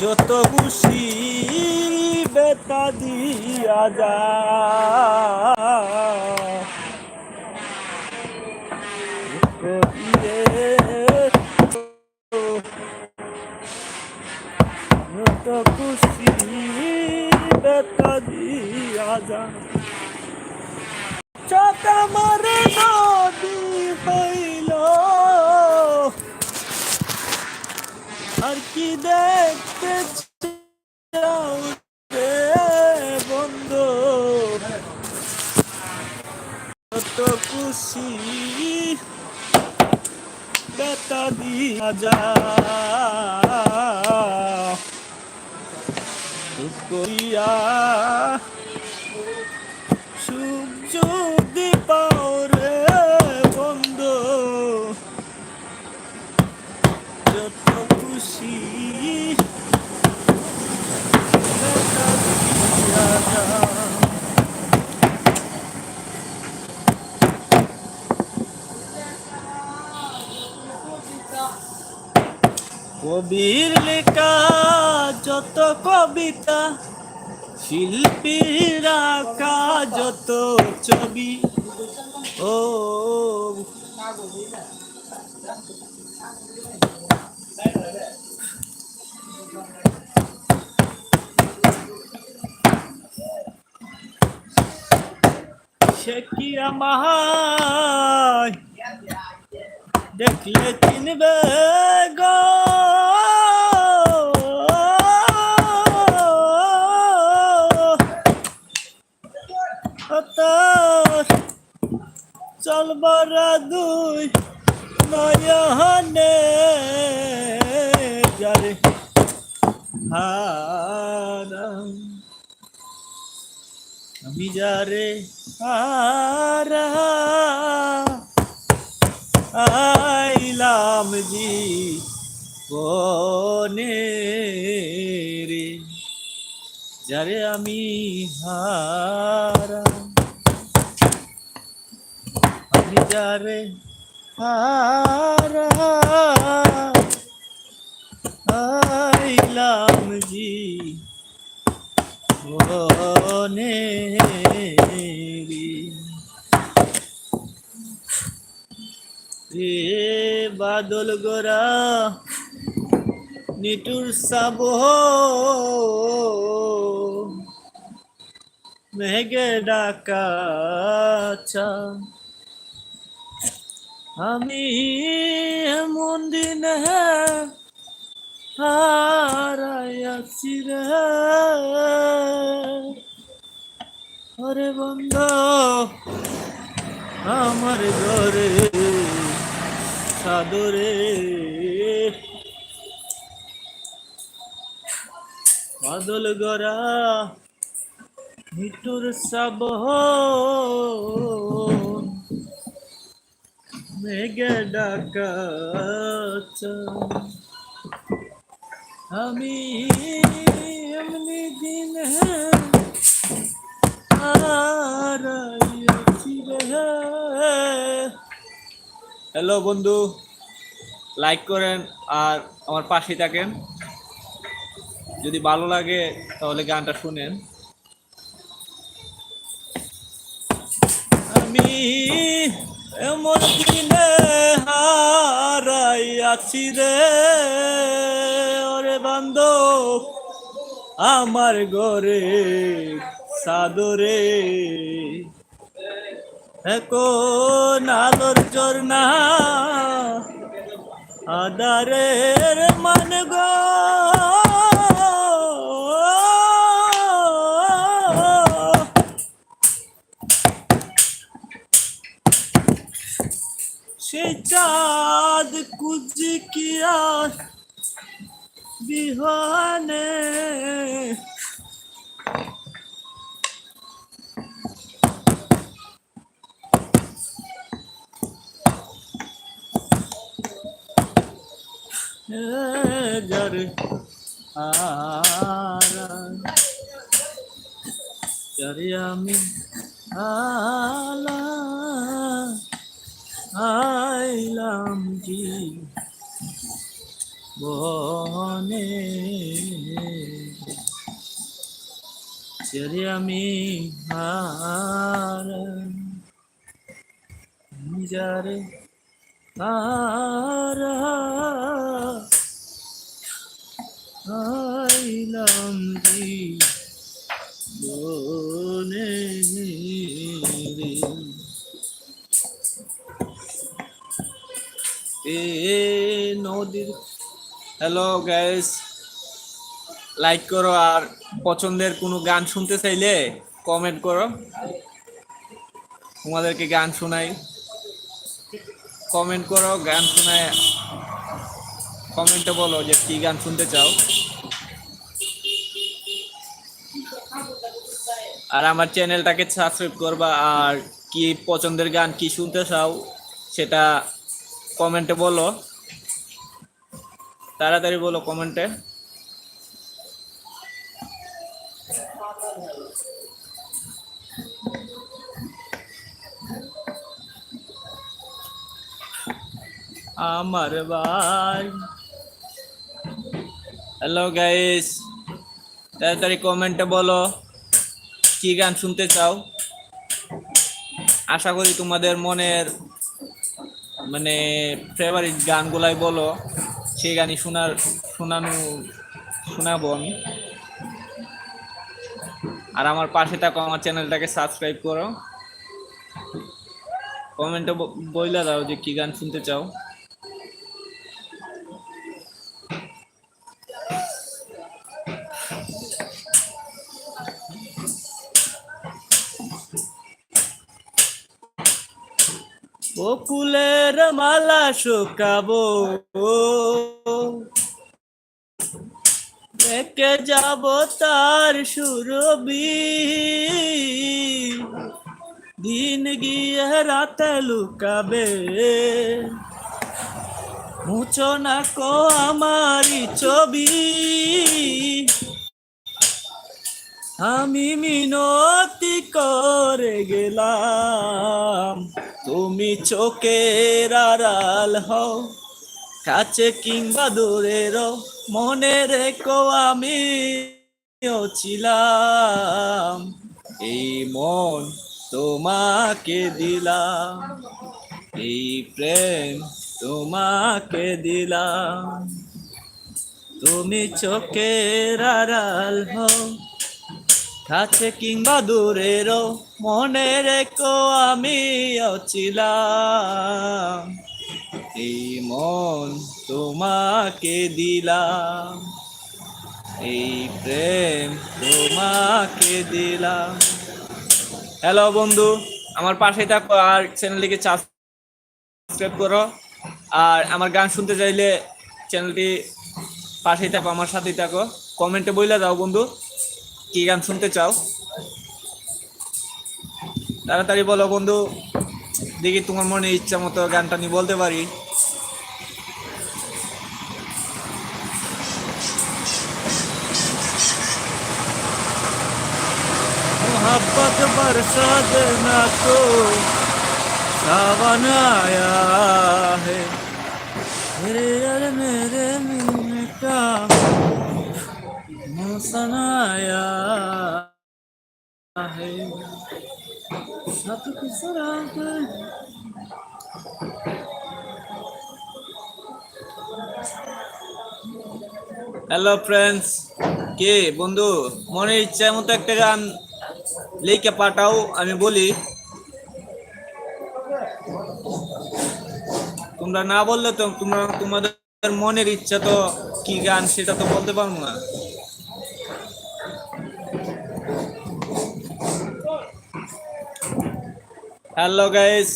যত খুশি বেতা দিয়া যা যত মারে নদী হইল কি দেখতে চাও রে বন্ধু? কত খুশি বেতা দিয়া যা করিয়া সুখ যদি পাও রে বন্ধু যত খুশি বেতা দিয়া যা। কবির লেখা যত কবিতা শিল্পীর আঁকা যত ছবি। ও কি আমায় দেখলে চিনবে গো? চলবার দুই নয়নে যারে হারাম আমি যারে হারা আইলাম জি বনে রে। যারে আমি হারা যারে আইলাম জি বনে রে। বাদল গোরা নিটুর সাব। মেঘে ডাকাচা আমি এমন দিন হারাইয়াছি রে। আরে বন্ধ আমার ঘরে সাদরে বাদল গরা মিটুর সব মেঘে ডাকাচ আমি এমনি দিন হ্যালো বন্ধু। লাইক করেন আর আমার পাশে থাকেন। যদি ভালো লাগে, তাহলে গানটা শুনেন। আমি এমন দিনে হারাই আছি রে। ওরে বান্ধব, আমার ঘরে সাদরে এখন আলোর চরনা আদারের মান গো সে চাঁদ কুজি কিয়া বিহানে যার আরা যারে আমি গেলাম জি বনে। যদি আমি হার যারে তারা আইলাম জি বনে। নদীর। হ্যালো গাইস লাইক করো আর পছন্দের কোনো গান শুনতে চাইলে কমেন্ট করো। তোমাদেরকে গান শোনাই। কমেন্ট করো, গান শোনায়। কমেন্টে বলো যে কি গান শুনতে চাও। আর আমার চ্যানেলটাকে সাবস্ক্রাইব করবা আর কি পছন্দের গান কি শুনতে চাও সেটা কমেন্টে বলো। তাড়াতাড়ি বলো কমেন্টে। আমার ভাই হ্যালো গাইস তাড়াতাড়ি কমেন্টে বলো। কি গান শুনতে চাও? আশা করি তোমাদের মনের মানে ফেভারিট গানগুলাই বলো, সেই গানই শোনার, শোনানো, শোনাবো আমি। আর আমার পাশে থাকো, আমার চ্যানেলটাকে সাবস্ক্রাইব করো। কমেন্টে বইলা দাও যে কি গান শুনতে চাও। বকুলের মালা শুকাবো। দেখে যাব তার সুরবি। দিন গিয়ে রাতে লুকাবে। মুছো না কো আমারই ছবি। আমি মিনতি করে গেলাম। তুমি চোখের আড়াল হও, কাছে কিংবা দূরের, মনে রেখো আমি ছিলাম। এই মন তোমাকে দিলাম, এই প্রেম তোমাকে দিলাম। তুমি চোখের আড়াল হও কাছে কিংবা দূরেরও মনে রেখো আমি ছিলাম এই মন তোমাকে দিলাম, এই প্রেম তোমাকে দিলাম। হ্যালো বন্ধু, আমার পাশে থাকো আর চ্যানেলটিকে সাবস্ক্রাইব করো। আর আমার গান শুনতে চাইলে চ্যানেলটি পাশেই থাকো, আমার সাথেই থাকো। কমেন্টে বইলে দাও বন্ধু। কি গান শুনতে চাও তাড়াতাড়ি বলো বন্ধু দেখি তোমার মনে ইচ্ছা মতো গানটা আমি বলতে পারি मोहब्बत बरसा देना तो सावन आया है मेरे यार मेरे मिलने का मौसम आया है सब किस रात হ্যালো ফ্রেন্ডস কে বন্ধু মনে ইচ্ছা মতো একটা গান লিখে পাঠাও আমি বলি তোমরা না বললে তো তোমরা তোমাদের মনের ইচ্ছা তো কি গান সেটা তো বলতে পারবো না হ্যালো গাইস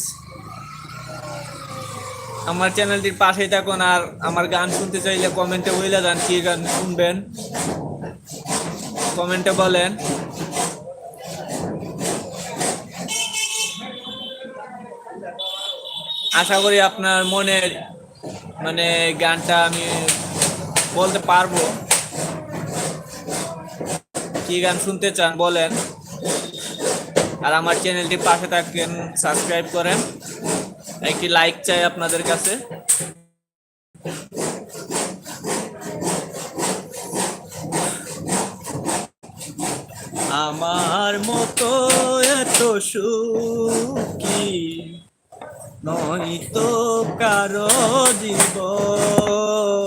আমার চ্যানেলটির পাশেই থাকুন আর আমার গান শুনতে চাইলে কমেন্টে বলে যান কি গান শুনবেন। কমেন্টে বলেন। আশা করি আপনার মনের মানে গানটা আমি বলতে পারব। কি গান শুনতে চান বলেন। আর আমার চ্যানেলটি পাশে থাকেন সাবস্ক্রাইব করেন। একটি লাইক চাই আপনাদের কাছে। আমার মতো এত সুখী নয়তো কারও জীবন।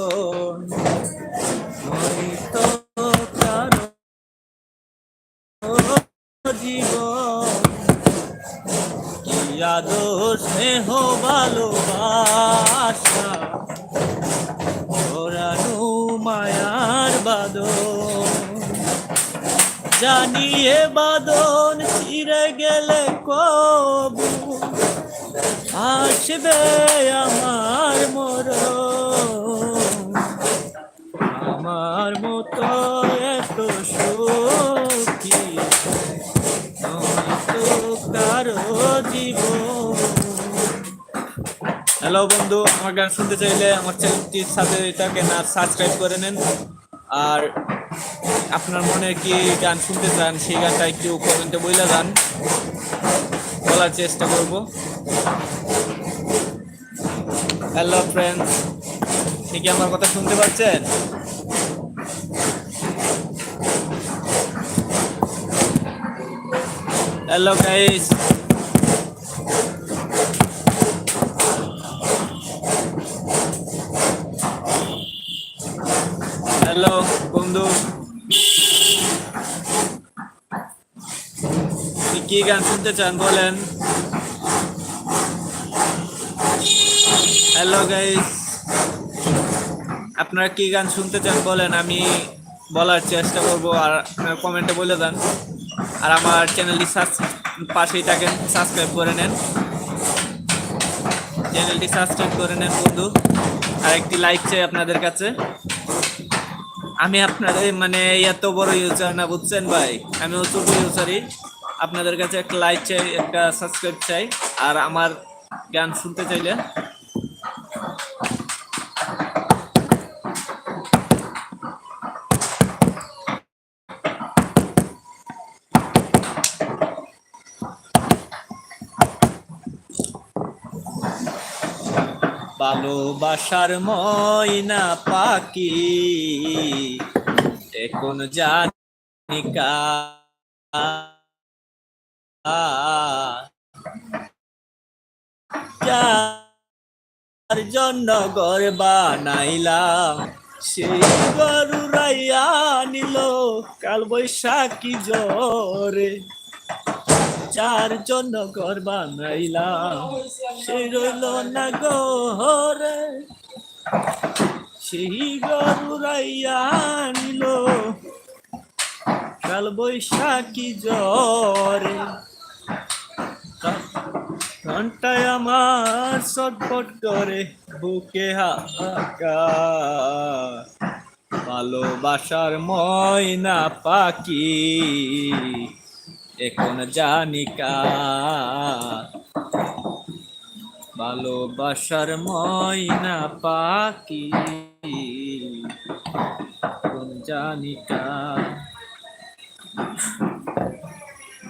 স্নেহ ভালোবাসা। ওরানো মায়ার বাদন জানিয়ে বাদন ছিঁড়ে গেলে কবু। আসবে আমার মর আমার মতো এত সুখী নয়তো কারও জীবন। হ্যালো বন্ধু। আমার গান শুনতে চাইলে আমার চ্যানেলটির সাথে এটাকে না সাবস্ক্রাইব করে নেন। আর আপনার মনে কি গান শুনতে চান, সেই গানটা একটু কমেন্টে বইলে যান। বলার চেষ্টা করব। হ্যালো ফ্রেন্ডস ঠিক আমার কথা শুনতে পাচ্ছেন? হ্যালো গাইস শুনতে চান, বলেন। হ্যালো গাইস আপনারা কি গান শুনতে চান, বলেন। আমি বলার চেষ্টা করব, আর কমেন্টে বলে দেন। আর আমার চ্যানেলটি পাশেই থাকেন সাবস্ক্রাইব করে নেন। চ্যানেলটি সাবস্ক্রাইব করে নেন, বন্ধু। আর একটি লাইক চাই আপনাদের কাছে। আমি আপনাদের মানে এত বড় ইউজার না, বুঝছেন ভাই? আমি ছোট ইউজারই আপনাদের কাছে একটা লাইক চাই, একটা সাবস্ক্রাইব চাই, আর আমার গান শুনতে চাইলে। ভালোবাসার ময়না পাখি এখন জানি কা যার জন্য ঘর বানাইলাম সেই গরু রাইয়া নিল, কাল বৈশাখী জরে যার জন্য ঘর বানাইলাম, সে রইল না গরে সেই গরু নিল, কাল বৈশাখী জরে ঘন্টায় আমার ছটফট করে বুকে ভালোবাসার ময়না পাখি এখন জানিকা ভালোবাসার ময়না পাখি